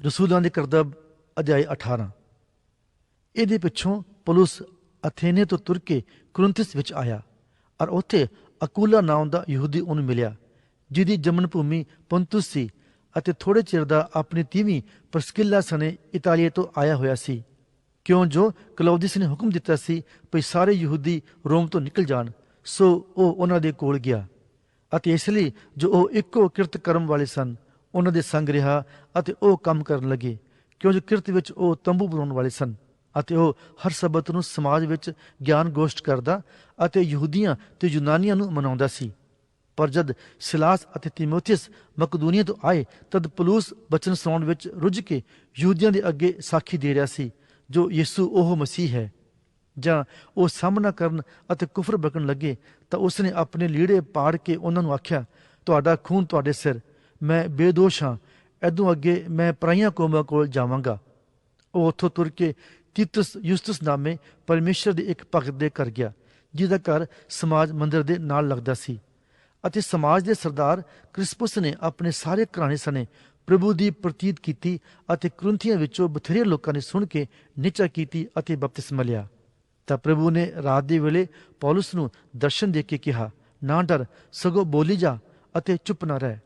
ਰਸੂਲਾਂ ਦੇ ਕਰਤੱਵ, ਅਧਿਆਇ 18 ਇਹਦੇ ਪਿੱਛੋਂ ਪੌਲੁਸ ਅਥੇਨੇ ਤੋਂ ਤੁਰ ਕੇ ਕੁਰਿੰਥਸ ਵਿੱਚ ਆਇਆ ਔਰ ਉੱਥੇ ਅਕੂਲਾ ਨਾਮ ਦਾ ਯਹੂਦੀ ਉਹਨੂੰ ਮਿਲਿਆ, ਜਿਹਦੀ ਜਮਨ ਭੂਮੀ ਪੰਤੁਸ ਸੀ ਅਤੇ ਥੋੜੇ ਚਿਰ ਦਾ ਆਪਣੀ ਤੀਵੀਂ ਪ੍ਰਸਕਿਲਾ ਸਨੇ ਇਤਾਲੀਆ ਤੋਂ ਆਇਆ ਹੋਇਆ ਸੀ। ਕਿਉਂ ਜੋ ਕਲੌਦੀਸ ਨੇ ਹੁਕਮ ਦਿੱਤਾ ਸੀ ਭਈ ਸਾਰੇ ਯਹੂਦੀ ਰੋਮ ਤੋਂ ਨਿਕਲ ਜਾਣ, ਸੋ ਉਹ ਉਹਨਾਂ ਦੇ ਕੋਲ ਗਿਆ ਅਤੇ ਇਸ ਲਈ ਜੋ ਉਹ ਇੱਕੋ ਕਿਰਤ ਕਰਮ ਵਾਲੇ ਸਨ ਉਹਨਾਂ ਦੇ ਸੰਗ ਰਿਹਾ ਅਤੇ ਉਹ ਕੰਮ ਕਰਨ ਲੱਗੇ, ਕਿਉਂਕਿ ਕਿਰਤ ਵਿੱਚ ਉਹ ਤੰਬੂ ਬਣਾਉਣ ਵਾਲੇ ਸਨ ਅਤੇ ਉਹ ਹਰ ਸਬਤ ਨੂੰ ਸਮਾਜ ਵਿੱਚ ਗਿਆਨ ਗੋਸ਼ਟ ਕਰਦਾ ਅਤੇ ਯਹੂਦੀਆਂ ਤੇ ਯੂਨਾਨੀਆਂ ਨੂੰ ਮਨਾਉਂਦਾ ਸੀ। ਪਰ ਜਦ ਸਿਲਾਸ ਅਤੇ ਤਿਮੋਥੀਅਸ ਮਕਦੂਨੀਆ ਤੋਂ ਆਏ, ਤਦ ਪਲੂਸ ਬਚਨ ਸੁਣਾਉਣ ਵਿੱਚ ਰੁੱਝ ਕੇ ਯਹੂਦੀਆਂ ਦੇ ਅੱਗੇ ਸਾਖੀ ਦੇ ਰਿਹਾ ਸੀ, ਜੋ ਯਿਸੂ ਉਹ ਮਸੀਹ ਹੈ। ਜਾਂ ਉਹ ਸਾਹਮਣਾ ਕਰਨ ਅਤੇ ਕੁਫਰ ਬਕਣ ਲੱਗੇ, ਤਾਂ ਉਸਨੇ ਆਪਣੇ ਲੀੜੇ ਪਾੜ ਕੇ ਉਹਨਾਂ ਨੂੰ ਆਖਿਆ, ਤੁਹਾਡਾ ਖੂਨ ਤੁਹਾਡੇ ਸਿਰ ਮੈਂ ਬੇਦੋਸ਼ ਹਾਂ। ਐਦੋਂ ਅੱਗੇ ਮੈਂ ਪਰਾਈਆਂ ਕੌਮਾਂ ਕੋਲ ਜਾਵਾਂਗਾ। ਉਹ ਉੱਥੋਂ ਤੁਰ ਕੇ ਤੀਤਸ ਯੂਸਤਸ ਨਾਮੇ ਪਰਮੇਸ਼ਰ ਦੇ ਇੱਕ ਭਗਤ ਦੇ ਘਰ ਗਿਆ, ਜਿਹਦਾ ਘਰ ਸਮਾਜ ਮੰਦਿਰ ਦੇ ਨਾਲ ਲੱਗਦਾ ਸੀ। ਅਤੇ ਸਮਾਜ ਦੇ ਸਰਦਾਰ ਕ੍ਰਿਸਪਸ ਨੇ ਆਪਣੇ ਸਾਰੇ ਘਰਾਣੇ ਸਨੇ ਪ੍ਰਭੂ ਦੀ ਪ੍ਰਤੀਤ ਕੀਤੀ ਅਤੇ ਕਰੁੰਥੀਆਂ ਵਿੱਚੋਂ ਬਥੇਰੇ ਲੋਕਾਂ ਨੇ ਸੁਣ ਕੇ ਨਿਚਾ ਕੀਤੀ ਅਤੇ ਬਪਤਿਸਮਾ ਲਿਆ। ਤਾਂ ਪ੍ਰਭੂ ਨੇ ਰਾਤ ਦੇ ਵੇਲੇ ਪੌਲਸ ਨੂੰ ਦਰਸ਼ਨ ਦੇ ਕੇ ਕਿਹਾ, ਨਾ ਡਰ, ਸਗੋਂ ਬੋਲੀ ਜਾ ਅਤੇ ਚੁੱਪ ਨਾ ਰਹਿ।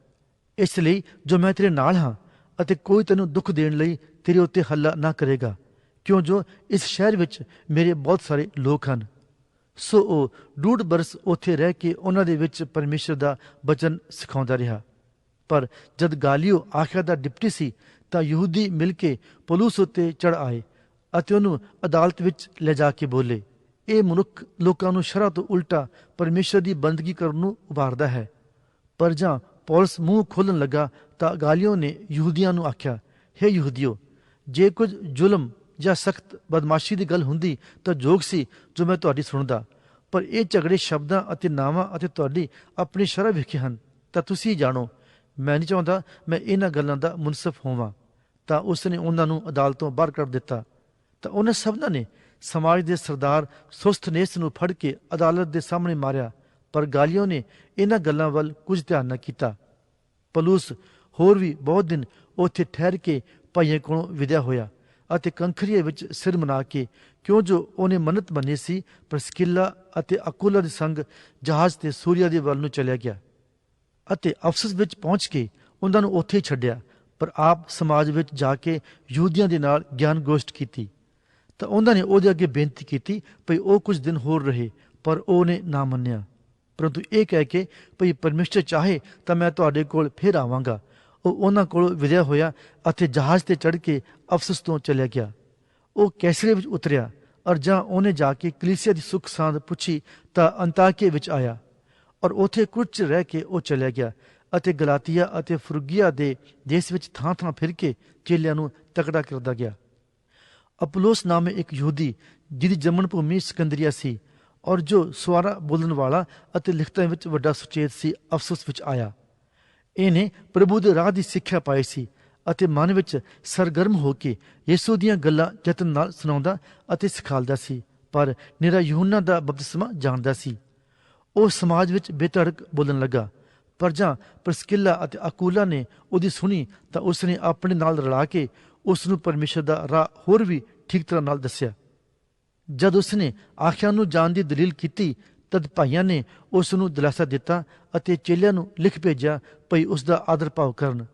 ਇਸ ਲਈ ਜੋ ਮੈਂ ਤੇਰੇ ਨਾਲ ਹਾਂ ਅਤੇ ਕੋਈ ਤੈਨੂੰ ਦੁੱਖ ਦੇਣ ਲਈ ਤੇਰੇ ਉੱਤੇ ਹੱਲਾ ਨਾ ਕਰੇਗਾ, ਕਿਉਂ ਜੋ ਇਸ ਸ਼ਹਿਰ ਵਿੱਚ ਮੇਰੇ ਬਹੁਤ ਸਾਰੇ ਲੋਕ ਹਨ। ਸੋ ਉਹ ਡੂਢ ਬਰਸ ਉੱਥੇ ਰਹਿ ਕੇ ਉਹਨਾਂ ਦੇ ਵਿੱਚ ਪਰਮੇਸ਼ਰ ਦਾ ਬਚਨ ਸਿਖਾਉਂਦਾ ਰਿਹਾ। ਪਰ ਜਦ ਗਾਲੀਓ ਆਖਿਆ ਦਾ ਡਿਪਟੀ ਸੀ, ਤਾਂ ਯਹੂਦੀ ਮਿਲ ਕੇ ਪੌਲੁਸ ਉੱਤੇ ਚੜ ਆਏ ਅਤੇ ਉਹਨੂੰ ਅਦਾਲਤ ਵਿੱਚ ਲੈ ਜਾ ਕੇ ਬੋਲੇ, ਇਹ ਮਨੁੱਖ ਲੋਕਾਂ ਨੂੰ ਸ਼ਰਅ ਤੋਂ ਉਲਟਾ ਪਰਮੇਸ਼ਰ ਦੀ ਬੰਦਗੀ ਕਰਨ ਨੂੰ ਉਭਾਰਦਾ ਹੈ। ਪਰ ਜਾਂ ਪੌਲਸ ਮੂੰਹ ਖੋਲਣ ਲੱਗਾ ਤਾਂ ਗਾਲੀਓ ਨੇ ਯਹੂਦੀਆਂ ਨੂੰ ਆਖਿਆ, ਹੇ ਯਹੂਦੀਓ, ਜੇ ਕੁਝ ਜ਼ੁਲਮ ਜਾਂ ਸਖਤ ਬਦਮਾਸ਼ੀ ਦੀ ਗੱਲ ਹੁੰਦੀ ਤਾਂ ਜੋਗ ਸੀ ਜੋ ਮੈਂ ਤੁਹਾਡੀ ਸੁਣਦਾ। ਪਰ ਇਹ ਝਗੜੇ ਸ਼ਬਦਾਂ ਅਤੇ ਨਾਵਾਂ ਅਤੇ ਤੁਹਾਡੀ ਆਪਣੀ ਸ਼ਰਅ ਵਿਖੇ ਹਨ, ਤਾਂ ਤੁਸੀਂ ਜਾਣੋ, ਮੈਂ ਨਹੀਂ ਚਾਹੁੰਦਾ ਮੈਂ ਇਹਨਾਂ ਗੱਲਾਂ ਦਾ ਮੁਨਸਫ ਹੋਵਾਂ। ਤਾਂ ਉਸ ਨੇ ਉਹਨਾਂ ਨੂੰ ਅਦਾਲਤੋਂ ਬਾਹਰ ਕੱਢ ਦਿੱਤਾ। ਤਾਂ ਉਹਨਾਂ ਸਭਨਾਂ ਨੇ ਸਮਾਜ ਦੇ ਸਰਦਾਰ ਸੁਸਤਨੇਸ ਨੂੰ ਫੜ ਕੇ ਅਦਾਲਤ ਦੇ ਸਾਹਮਣੇ ਮਾਰਿਆ, ਪਰ ਗਾਲੀਓ ਨੇ ਇਹਨਾਂ ਗੱਲਾਂ ਵੱਲ ਕੁਝ ਧਿਆਨ ਨਾ ਕੀਤਾ। ਪਲੂਸ ਹੋਰ ਵੀ ਬਹੁਤ ਦਿਨ ਉੱਥੇ ਠਹਿਰ ਕੇ ਭਾਈਆਂ ਕੋਲੋਂ ਵਿਦਿਆ ਹੋਇਆ ਅਤੇ ਕੰਖਰੀਏ ਵਿੱਚ ਸਿਰ ਮਨਾ ਕੇ ਕਿਉਂ ਜੋ ਉਹਨੇ ਮੰਨਤ ਮੰਨੀ ਸੀ ਪ੍ਰਸਕਿਲਾ ਅਤੇ ਅਕੂਲਾ ਦੇ ਸੰਗ ਜਹਾਜ਼ ਤੇ ਸੂਰਿਆ ਦੇ ਵੱਲ ਨੂੰ ਚਲਿਆ ਗਿਆ ਅਤੇ ਅਫਸਸ ਵਿੱਚ ਪਹੁੰਚ ਕੇ ਉਹਨਾਂ ਨੂੰ ਉੱਥੇ ਹੀ ਛੱਡਿਆ, ਪਰ ਆਪ ਸਮਾਜ ਵਿੱਚ ਜਾ ਕੇ ਯਹੂਦੀਆਂ ਦੇ ਨਾਲ ਗਿਆਨ ਗੋਸ਼ਟ ਕੀਤੀ। ਤਾਂ ਉਹਨਾਂ ਨੇ ਉਹਦੇ ਅੱਗੇ ਬੇਨਤੀ ਕੀਤੀ ਭਈ ਉਹ ਕੁਝ ਦਿਨ ਹੋਰ ਰਹੇ, ਪਰ ਉਹਨੇ ਨਾ ਮੰਨਿਆ। ਪਰੰਤੂ ਇਹ ਕਹਿ ਕੇ, ਭਈ ਪਰਮੇਸ਼ਰ ਚਾਹੇ ਤਾਂ ਮੈਂ ਤੁਹਾਡੇ ਕੋਲ ਫੇਰ ਆਵਾਂਗਾ। ਉਹ ਉਹਨਾਂ ਕੋਲ ਵਿਦਿਆ ਹੋਇਆ ਅਤੇ ਜਹਾਜ਼ ਤੇ ਚੜ੍ਹ ਕੇ ਅਫਸਸ ਤੋਂ ਚਲਿਆ ਗਿਆ। ਉਹ ਕੈਸਰੇ ਵਿੱਚ ਉਤਰਿਆ ਔਰ ਜਾਂ ਉਹਨੇ ਜਾ ਕੇ ਕਲੀਸਿਆ ਦੀ ਸੁੱਖ ਸਾਂਦ ਪੁੱਛੀ ਤਾਂ ਅੰਤਾਕੇ ਵਿੱਚ ਆਇਆ ਔਰ ਉਥੇ ਕੁਝ ਰਹਿ ਕੇ ਉਹ ਚਲਿਆ ਗਿਆ ਅਤੇ ਗਲਾਤੀਆ ਅਤੇ ਫਰੂਗੀਆ ਦੇ ਦੇਸ਼ ਵਿੱਚ ਥਾਂ-ਥਾਂ ਫਿਰ ਕੇ ਚੇਲਿਆਂ ਨੂੰ ਤਕੜਾ ਕਰਦਾ ਗਿਆ। ਅਪਲੋਸ ਨਾਮੇ ਇੱਕ ਯਹੂਦੀ ਜਿਹਦੀ ਜੰਮਣ ਭੂਮੀ ਸਿਕੰਦਰੀਆ ਸੀ ਔਰ ਜੋ ਸਵਾਰਾ ਬੋਲਣ ਵਾਲਾ ਅਤੇ ਲਿਖਤਾਂ ਵਿੱਚ ਵੱਡਾ ਸੁਚੇਤ ਸੀ, ਅਫਸੋਸ ਵਿੱਚ ਆਇਆ। ਇਹਨੇ ਪ੍ਰਭੂ ਦੇ ਰਾਹ ਦੀ ਸਿੱਖਿਆ ਪਾਈ ਸੀ ਅਤੇ ਮਨ ਵਿੱਚ ਸਰਗਰਮ ਹੋ ਕੇ ਯਿਸੂ ਦੀਆਂ ਗੱਲਾਂ ਯਤਨ ਨਾਲ ਸੁਣਾਉਂਦਾ ਅਤੇ ਸਿਖਾਲਦਾ ਸੀ, ਪਰ ਨਿਰਾ ਯੂਹੰਨਾ ਦਾ ਬਪਤਿਸਮਾ ਜਾਣਦਾ ਸੀ। ਉਹ ਸਮਾਜ ਵਿੱਚ ਬੇਧੜਕ ਬੋਲਣ ਲੱਗਾ, ਪਰ ਜਾਂ ਪ੍ਰਸਕਿਲਾ ਅਤੇ ਅਕੂਲਾ ਨੇ ਉਹਦੀ ਸੁਣੀ ਤਾਂ ਉਸਨੇ ਆਪਣੇ ਨਾਲ ਰਲਾ ਕੇ ਉਸ ਨੂੰ ਪਰਮੇਸ਼ਰ ਦਾ ਰਾਹ ਹੋਰ ਵੀ ਠੀਕ ਤਰ੍ਹਾਂ ਨਾਲ ਦੱਸਿਆ। ਜਦ ਉਸਨੇ ਆਖਿਆ ਨੂੰ ਜਾਣ ਦੀ ਦਲੀਲ ਕੀਤੀ, ਤਦ ਭਾਈਆਂ ਨੇ ਉਸ ਨੂੰ ਦਿਲਾਸਾ ਦਿੱਤਾ ਅਤੇ ਚੇਲਿਆਂ ਨੂੰ ਲਿਖ ਭੇਜਿਆ ਭਈ ਉਸ ਦਾ ਆਦਰ ਭਾਵ ਕਰਨ।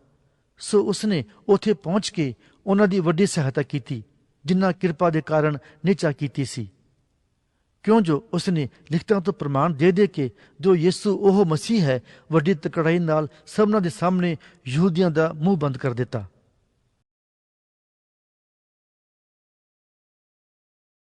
ਸੋ ਉਸਨੇ ਉਥੇ ਪਹੁੰਚ ਕੇ ਉਹਨਾਂ ਦੀ ਵੱਡੀ ਸਹਾਇਤਾ ਕੀਤੀ, ਜਿੰਨਾ ਕਿਰਪਾ ਦੇ ਕਾਰਨ ਨਿਚਾ ਕੀਤੀ ਸੀ। ਕਿਉਂ ਜੋ ਉਸਨੇ ਲਿਖਤਾਂ ਤੋਂ ਪ੍ਰਮਾਣ ਦੇ ਦੇ ਕੇ ਜੋ ਯਿਸੂ ਉਹ ਮਸੀਹ ਹੈ, ਵੱਡੀ ਤਕੜਾਈ ਨਾਲ ਸਭਨਾਂ ਦੇ ਸਾਹਮਣੇ ਯਹੂਦੀਆਂ ਦਾ ਮੂੰਹ ਬੰਦ ਕਰ ਦਿੱਤਾ।